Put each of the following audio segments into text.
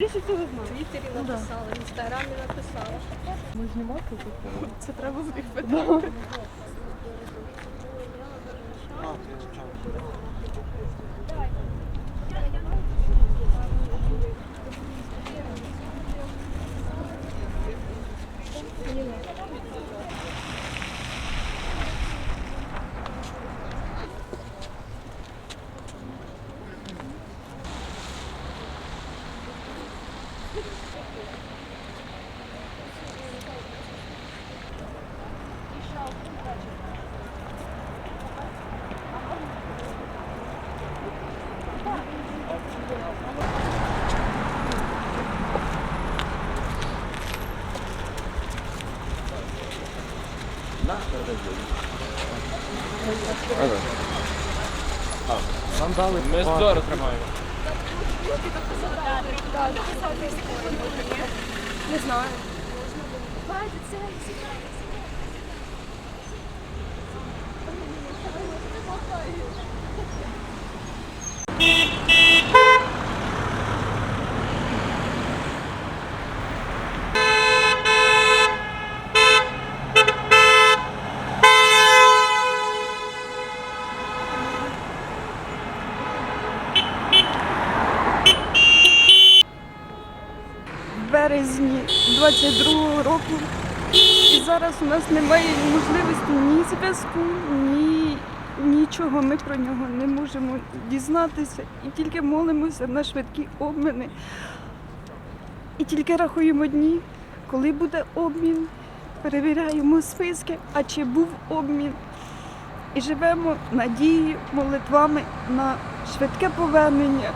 Більше всього знаю. В Твіттері написала, в інстаграмі написала. Ми знімати тут. Це треба з них питати. Ми здорово тримаємо. Не знаю. В березні 22-го року. І зараз у нас немає можливості ні зв'язку, ні нічого. Ми про нього не можемо дізнатися і тільки молимося на швидкі обміни. І тільки рахуємо дні, коли буде обмін, перевіряємо списки, а чи був обмін. І живемо надією, молитвами на швидке повернення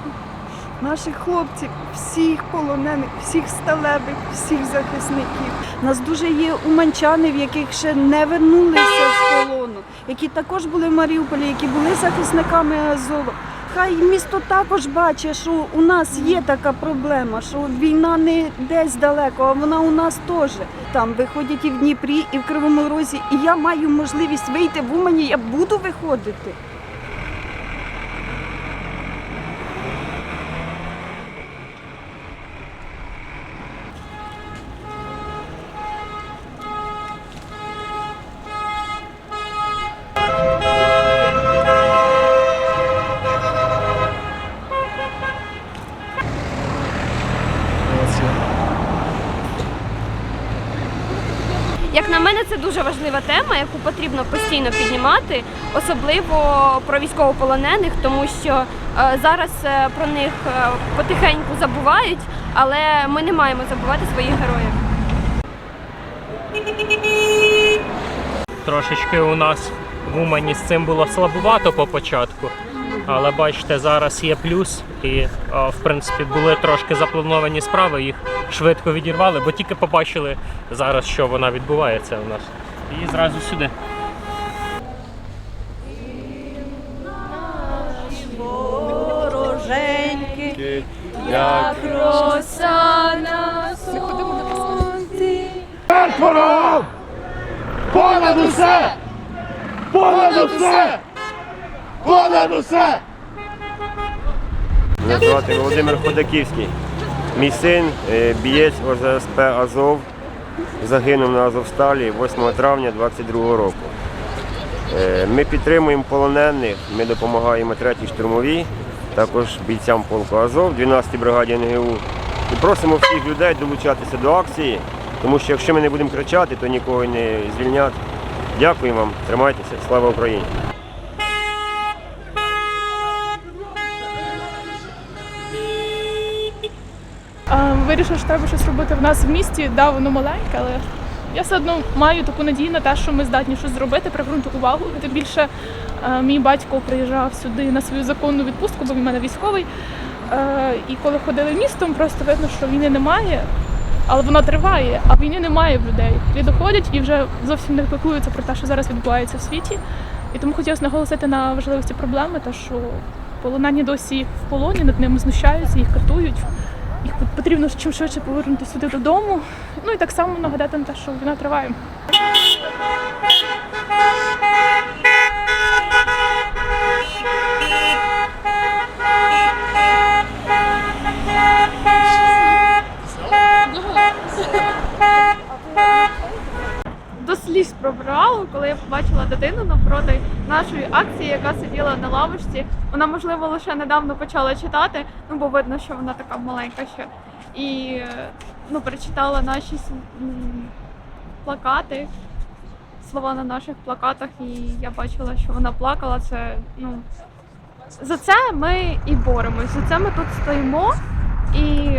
наших хлопців, всіх полонених, всіх сталевих, всіх захисників. Нас дуже є уманчани, в яких ще не вернулися з полону, які також були в Маріуполі, які були захисниками Азова. Хай місто також бачить, що у нас є така проблема, що війна не десь далеко, а вона у нас теж. Там виходять і в Дніпрі, і в Кривому Розі. І я маю можливість вийти в Умані, я буду виходити. Як на мене, це дуже важлива тема, яку потрібно постійно піднімати, особливо про військовополонених, тому що е, зараз е, про них е, потихеньку забувають, але ми не маємо забувати своїх героїв. Трошечки у нас в Умані з цим було слабувато по початку. Але бачите, зараз є плюс, і в принципі були трошки заплановані справи, їх швидко відірвали, бо тільки побачили зараз, що вона відбувається у нас. І зразу сюди. Вороженьки, Як роса на сонці. Понад усе! Понад усе! Понад усе! Мене звати Володимир Ходаківський. Мій син, е, бієць ОЗСП Азов, загинув на Азовсталі 8 травня 22 року. Е, Ми підтримуємо полонених, ми допомагаємо 3-й штурмовій, також бійцям полку Азов, 12-й бригаді НГУ. І просимо всіх людей долучатися до акції, тому що якщо ми не будемо кричати, то нікого не звільнять. Дякую вам, тримайтеся, слава Україні! А, Вирішив, що треба щось робити в нас в місті. Да, воно маленьке, але я все одно маю таку надію на те, що ми здатні щось зробити, привернути увагу. Тим більше мій батько приїжджав сюди на свою законну відпустку, бо він в мене військовий. І коли ходили містом, просто видно, що війни немає, але вона триває, а війни немає в людей. Люди доходять і вже зовсім не піклуються про те, що зараз відбувається в світі. І тому хотілося наголосити на важливості проблеми, те, що полонені досі в полоні, над ними знущаються, їх катують. Їх потрібно чим швидше повернути сюди додому. Ну і так само нагадати на те, що війна триває. Пробрало, коли я побачила дитину навпроти нашої акції, яка сиділа на лавочці. Вона, можливо, лише недавно почала читати, ну бо видно, що вона така маленька ще. І ну, прочитала наші плакати, слова на наших плакатах, і я бачила, що вона плакала. Це ну за це ми і боремось. За це ми тут стоїмо, і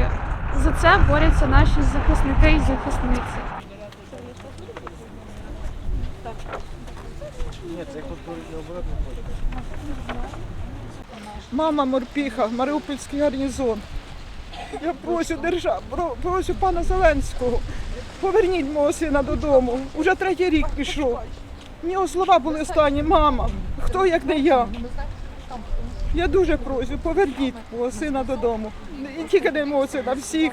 за це борються наші захисники і захисниці. Мама морпіха, Маріупольський гарнізон. Я прошу держав, прошу пана Зеленського, поверніть мого сина додому. Уже третій рік пішов. В нього слова були останні, мама, хто як не я. Я дуже прошу, поверніть мого сина додому. І тільки не мого сина, всіх,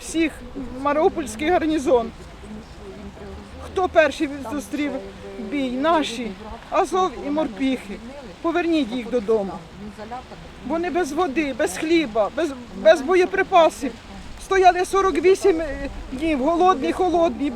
всіх, Маріупольський гарнізон. Хто перший зустрів бій? Наші, Азов і морпіхи. Поверніть їх додому. Вони без води, без хліба, без, без боєприпасів. Стояли 48 днів, голодні, холодні,